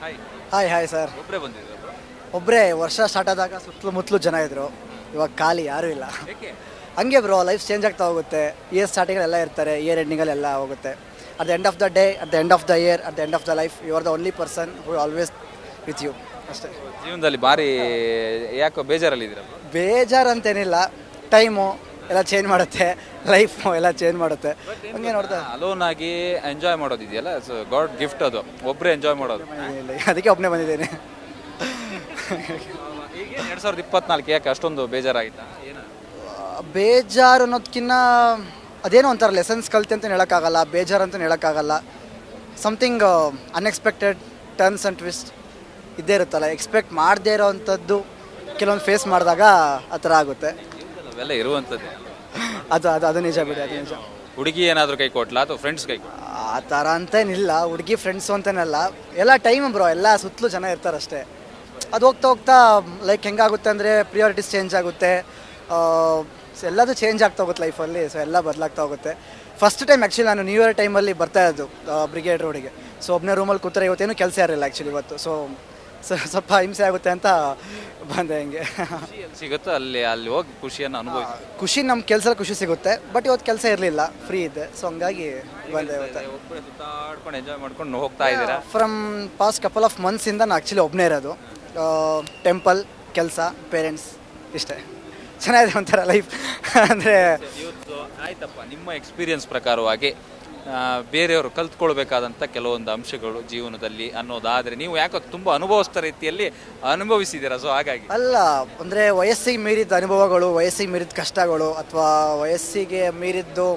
Hi hi hi sir ಒಬ್ಬರೇ ಬಂದಿದ್ರು ಒಬ್ಬರೇ ವರ್ಷ ಸ್ಟಾರ್ಟ್ ಆದಾಗ ಸುತ್ತಲೂ ಮುತ್ತಲು ಜನ ಇದ್ರು. ಇವಾಗ ಖಾಲಿ ಯಾರೂ ಇಲ್ಲ. ಏಕೆ? ಹಂಗೆ ಬ್ರೋ ಲೈಫ್ ಚೇಂಜ್ ಆಗ್ತಾ ಹೋಗುತ್ತೆ. ಇಯರ್ ಸ್ಟಾರ್ಟಿಂಗ್ ಎಲ್ಲ ಇರ್ತಾರೆ ಇಯರ್ ಎಂಡಿಂಗಲ್ಲಿ ಎಲ್ಲ ಹೋಗುತ್ತೆ. At the end of the day at the end of the year at the end of the life you are the only person who always with you ಅಷ್ಟೇ. ಜೀವನದಲ್ಲಿ ಭಾರಿ ಯಾಕೋ ಬೇಜಾರಲ್ಲಿ ಇದ್ದೀರಾ ಬೇಜಾರಂತೇನಿಲ್ಲ. ಟೈಮು ಎಲ್ಲ ಚೇಂಜ್ ಮಾಡುತ್ತೆ. ಲೈಫ್ ಎಲ್ಲ ಚೇಂಜ್ ಮಾಡುತ್ತೆ. ಹಂಗೆ ನೋಡ್ತಾ ಅಲೋನ್ ಆಗಿ ಎಂಜಾಯ್ ಮಾಡೋದಿದೆಯಲ್ಲ? ಸೊ ಗಾಡ್ ಗಿಫ್ಟ್ ಅದು. ಒಬ್ಬರೇ ಎಂಜಾಯ್ ಮಾಡೋದು. ಅದಕ್ಕೆ ಒಬ್ಬನೇ ಬಂದಿದ್ದೇನೆ. ಈಗ ಎರಡು ಸಾವಿರದ ಇಪ್ಪತ್ನಾಲ್ಕು ಯಾಕೆ ಅಷ್ಟೊಂದು ಬೇಜಾರಾಗಿತ್ತಾ? ಏನು? ಬೇಜಾರು ಅನ್ನೋದಕ್ಕಿಂತ ಅದೇನೋ ಒಂಥರ ಲೆಸನ್ಸ್ ಕಲಿತೆ ಅಂತ ಹೇಳೋಕ್ಕಾಗಲ್ಲ ಬೇಜಾರು ಅಂತ ಹೇಳೋಕ್ಕಾಗಲ್ಲ. Something unexpected turns and twist ಇದ್ದೇ ಇರುತ್ತಲ್ಲ. ಎಕ್ಸ್ಪೆಕ್ಟ್ ಮಾಡದೇ ಇರೋವಂಥದ್ದು ಕೆಲವೊಂದು ಫೇಸ್ ಮಾಡಿದಾಗ ಆ ಥರ ಆಗುತ್ತೆ. ಅವೆಲ್ಲ ಇರುವಂಥದ್ದು. ಅದು ಅದು ಅದು ನಿಜ ಬಿಡಿ ಅದು ನಿಜ. ಹುಡುಗಿ ಏನಾದರೂ ಕೈ ಕೊಟ್ಲಾ ಅಥವಾ ಫ್ರೆಂಡ್ಸ್ ಕೈ ಕೊಟ್ಲ? ಆ ಥರ ಅಂತೇನಿಲ್ಲ ಹುಡುಗಿ ಫ್ರೆಂಡ್ಸು ಅಂತೇನಲ್ಲ ಎಲ್ಲ ಟೈಮ್ ಬ್ರೋ ಎಲ್ಲ ಸುತ್ತಲೂ ಜನ ಇರ್ತಾರಷ್ಟೇ. ಅದು ಹೋಗ್ತಾ ಹೋಗ್ತಾ ಲೈಕ್ ಹೆಂಗಾಗುತ್ತೆ ಅಂದರೆ ಪ್ರಿಯಾರಿಟೀಸ್ ಚೇಂಜ್ ಆಗುತ್ತೆ. so ಎಲ್ಲದೂ ಚೇಂಜ್ ಆಗ್ತಾ ಹೋಗುತ್ತೆ ಲೈಫಲ್ಲಿ ಸೊ ಎಲ್ಲ ಬದಲಾಗ್ತಾ ಹೋಗುತ್ತೆ. ಫಸ್ಟ್ ಟೈಮ್ ಆ್ಯಕ್ಚುಲಿ ನಾನು ನ್ಯೂ ಇಯರ್ ಟೈಮಲ್ಲಿ ಬರ್ತಾ ಇದ್ದು ಬ್ರಿಗೇಡ್ ರೋಡಿಗೆ ಸೊ ಒಬ್ಬನೇ ರೂಮಲ್ಲಿ ಕೂತ್ರೆ ಇವತ್ತೇನು ಕೆಲಸ ಇರಲಿಲ್ಲ ಆ್ಯಕ್ಚುಲಿ ಇವತ್ತು. ಸೊ ಸ್ವಲ್ಪ ಹಿಂಸೆ ಆಗುತ್ತೆ ಅಂತ ಬಂದೆ ಹಿಂಗೆ. ಸಿಗುತ್ತೆ ಸಿಗುತ್ತೋ ಅಲ್ಲಿ ಅಲ್ಲಿ ಹೋಗಿ ಖುಷಿಯನ್ನು ಅನುಭವಿಸಿ? ಖುಷಿ ನಮ್ಮ ಕೆಲಸ ಖುಷಿ ಸಿಗುತ್ತೆ ಬಟ್ ಇವತ್ತು ಕೆಲಸ ಇರಲಿಲ್ಲ ಫ್ರೀ ಇದೆ ಸೊ ಹಂಗಾಗಿ ಬಂದೆ ಇವತ್ತು. ಒಬ್ಬರೇ ಸುತ್ತಾಡ್ಕೊಂಡು ಎಂಜಾಯ್ ಮಾಡ್ಕೊಂಡು ಹೋಗ್ತಾ ಇದ್ದೀರಾ? ಫ್ರಮ್ ಪಾಸ್ಟ್ ಕಪಲ್ ಆಫ್ ಇಂದ ನಾನು ಆ್ಯಕ್ಚುಲಿ ಒಬ್ಬನೇ ಇರೋದು. ಟೆಂಪಲ್ ಕೆಲಸ ಪೇರೆಂಟ್ಸ್ ಇಷ್ಟೇ. ಚೆನ್ನಾಗಿದೆ ಒಂಥರ ಲೈಫ್ ಅಂದರೆ ಆಯ್ತಪ್ಪ ನಿಮ್ಮ ಎಕ್ಸ್ಪೀರಿಯನ್ಸ್ ಪ್ರಕಾರವಾಗಿ. ಬೇರೆಯವರು ಕಲ್ತ್ಕೊಳ್ಬೇಕಾದಂಥ ಕೆಲವೊಂದು ಅಂಶಗಳು ಜೀವನದಲ್ಲಿ ಅನ್ನೋದಾದರೆ ನೀವು ಯಾಕೋ ತುಂಬ ಅನುಭವಿಸ್ತಾ ರೀತಿಯಲ್ಲಿ ಅನುಭವಿಸಿದ್ದೀರಾ? ಸೊ ಹಾಗಾಗಿ. ಅಲ್ಲ, ಅಂದರೆ ವಯಸ್ಸಿಗೆ ಮೀರಿದ ಅನುಭವಗಳು, ವಯಸ್ಸಿಗೆ ಮೀರಿದ ಕಷ್ಟಗಳು ಅಥವಾ ವಯಸ್ಸಿಗೆ ಮೀರಿದ್ದು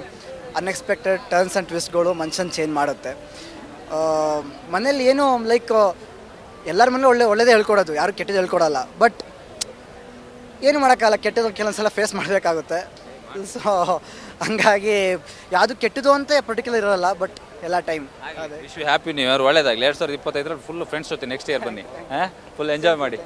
ಅನ್ಎಕ್ಸ್ಪೆಕ್ಟೆಡ್ ಟರ್ನ್ಸ್ ಆ್ಯಂಡ್ ಟ್ವಿಸ್ಟ್ಗಳು ಮನುಷ್ಯನ ಚೇಂಜ್ ಮಾಡುತ್ತೆ. ಮನೇಲಿ ಏನು ಲೈಕ್ ಎಲ್ಲರ ಮನೇಲಿ ಒಳ್ಳೆ, ಒಳ್ಳೇದೇ ಹೇಳ್ಕೊಡೋದು, ಯಾರು ಕೆಟ್ಟದ್ದು ಹೇಳ್ಕೊಡಲ್ಲ. ಬಟ್ ಏನು ಮಾಡೋಕ್ಕಾಗಲ್ಲ, ಕೆಟ್ಟದ್ದು ಕೆಲವೊಂದು ಸಲ ಫೇಸ್ ಮಾಡಬೇಕಾಗುತ್ತೆ. ಸೊ ಹಂಗಾಗಿ ಯಾವುದು ಕೆಟ್ಟದು ಅಂತ ಪರ್ಟಿಕ್ಯುಲರ್ ಇರೋಲ್ಲ ಬಟ್ ಎಲ್ಲ time wish happy new year ಒಳ್ಳೇದಾಗಲಿ. ಎರಡು ಸಾವಿರದ ಇಪ್ಪತ್ತೈದರಲ್ಲಿ ಫುಲ್ ಫ್ರೆಂಡ್ಸ್ ಜೊತೆ ನೆಕ್ಸ್ಟ್ ಇಯರ್ ಬನ್ನಿ. ಫುಲ್ ಎಂಜಾಯ್ ಮಾಡಿ.